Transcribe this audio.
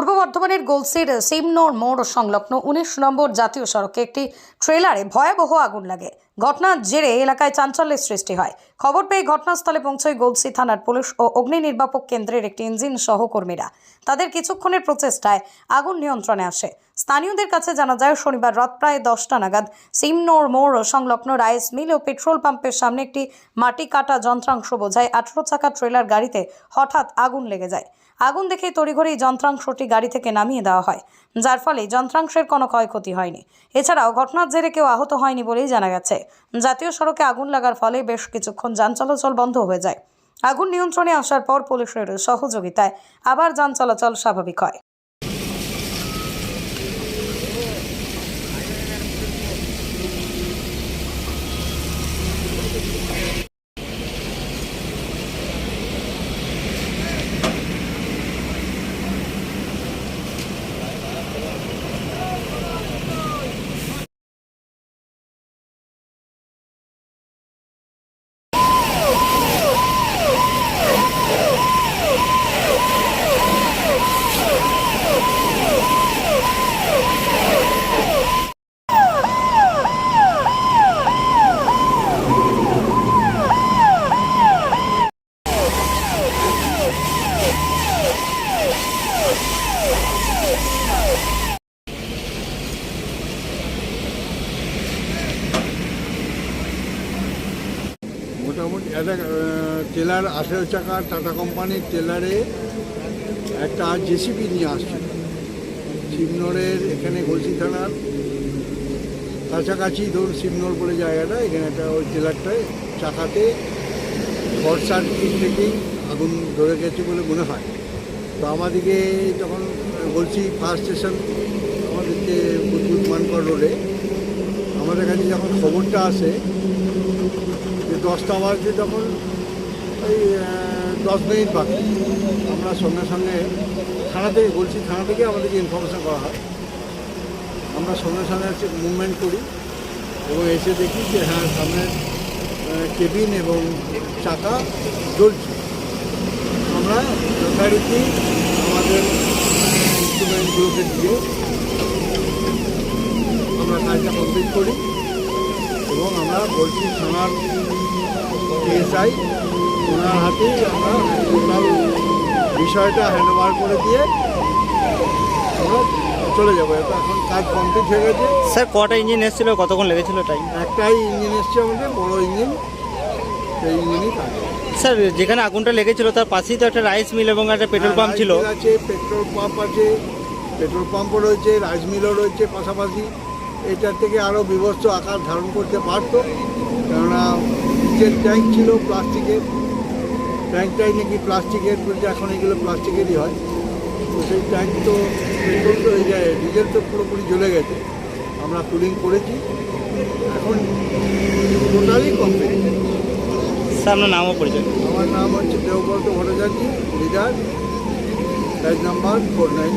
পূর্ব বর্ধমানের গোলসির সিমনোর মোড় সংলগ্ন উনিশ নম্বর জাতীয় সড়কে একটি ট্রেলারে ভয়াবহ আগুন লাগে। ঘটনার জেরে এলাকায় চাঞ্চল্যের সৃষ্টি হয়। খবর পেয়ে ঘটনাস্থলে পৌঁছয় গোলসি থানার পুলিশ ও অগ্নি নির্বাপক কেন্দ্রের একটি ইঞ্জিন সহকর্মীরা। তাদের কিছুক্ষণের প্রচেষ্টায় আগুন নিয়ন্ত্রণে আসে। স্থানীয়দের কাছে জানা যায়, শনিবার রাত প্রায় দশটা নাগাদ সিমনোর মোড় সংলগ্ন রাইস মিল ও পেট্রোল পাম্পের সামনে একটি মাটি কাটা যন্ত্রাংশ বোঝায় আঠারো চাকা ট্রেলার গাড়িতে হঠাৎ আগুন লেগে যায়। আগুন দেখে তড়িঘড়ি যন্ত্রাংশটি গাড়ি থেকে নামিয়ে দেওয়া হয়, যার ফলে যন্ত্রাংশের কোনো ক্ষয়ক্ষতি হয়নি। এছাড়াও ঘটনার জেরে কেউ আহত হয়নি বলেই জানা গেছে। জাতীয় সড়কে আগুন লাগার ফলে বেশ কিছুক্ষণ যান চলাচল বন্ধ হয়ে যায়। আগুন নিয়ন্ত্রণে আসার পর পুলিশের সহযোগিতায় আবার যান চলাচল স্বাভাবিক হয়। একটা টেলার আঠেরো চাকা টাটা কোম্পানির টেলারে একটা জেসিবি নিয়ে আসছিল শিবনোরের এখানে গলসি থানার কাছাকাছি ধরুন শিবনোর বলে জায়গাটা, এখানে একটা ওই টেলারটায় চাকাতে শর্ট সার্কিট থেকেই আগুন ধরে গেছে বলে মনে হয়। তো আমাদেরকে যখন বলছি ফায়ার স্টেশন, আমাদেরকে বুধবুধ মানকর রোডে, আমাদের কাছে যখন খবরটা আসে যে দশটা বাজে তখন ওই দশ মিনিট বাকি। আমরা সঙ্গে সঙ্গে থানা থেকে বলছি, থানা থেকে আমাদেরকে ইনফরমেশন করা হয়। আমরা সঙ্গে সঙ্গে হচ্ছে মুভমেন্ট করি এবং এসে দেখি যে হ্যাঁ সামনে কেবিন এবং চাকা জ্বলছে। আমরা যথারীতি আমাদের ইনস্ট্রুমেন্টগুলোকে দিয়ে আমরা কাজটা কমপ্লিট করি। এবং আমরা বলছি থানার এসআই ওনার হাতেই আমরা টোটাল বিষয়টা হ্যান্ড ওভার করে দিয়ে আমরা চলে যাব। এটা এখন কাজ কমপ্লিট হয়ে গেছে। স্যার কটা ইঞ্জিন এসেছিল? কতক্ষণ লেগেছিল টাইম একটাই ইঞ্জিন এসছে আমাদের বড় ইঞ্জিন। সেই ইঞ্জিনই কাজ। স্যার যেখানে আগুনটা লেগেছিল তার পাশেই তো একটা রাইস মিল এবং একটা পেট্রোল পাম্প ছিল। আছে পেট্রোল পাম্প আছে পেট্রোল পাম্পও রয়েছে রাইস মিলও রয়েছে পাশাপাশি। এটার থেকে আরও বিভৎস আকার ধারণ করতে পারতো। কেননা নিচের ট্যাঙ্ক ছিল প্লাস্টিকের। ট্যাঙ্কটাই নাকি প্লাস্টিকের এখন এগুলো প্লাস্টিকেরই হয়। তো সেই ট্যাঙ্ক তো পেট্রোল তো এই যায় ডিজেল তো পুরোপুরি জ্বলে গেছে। আমরা কুলিং করেছি। এখন টোটালি কমপ্লিট আপনার নামও পরিচয় আমার নাম হচ্ছে Debabrata Bhattacharya leader page number four nine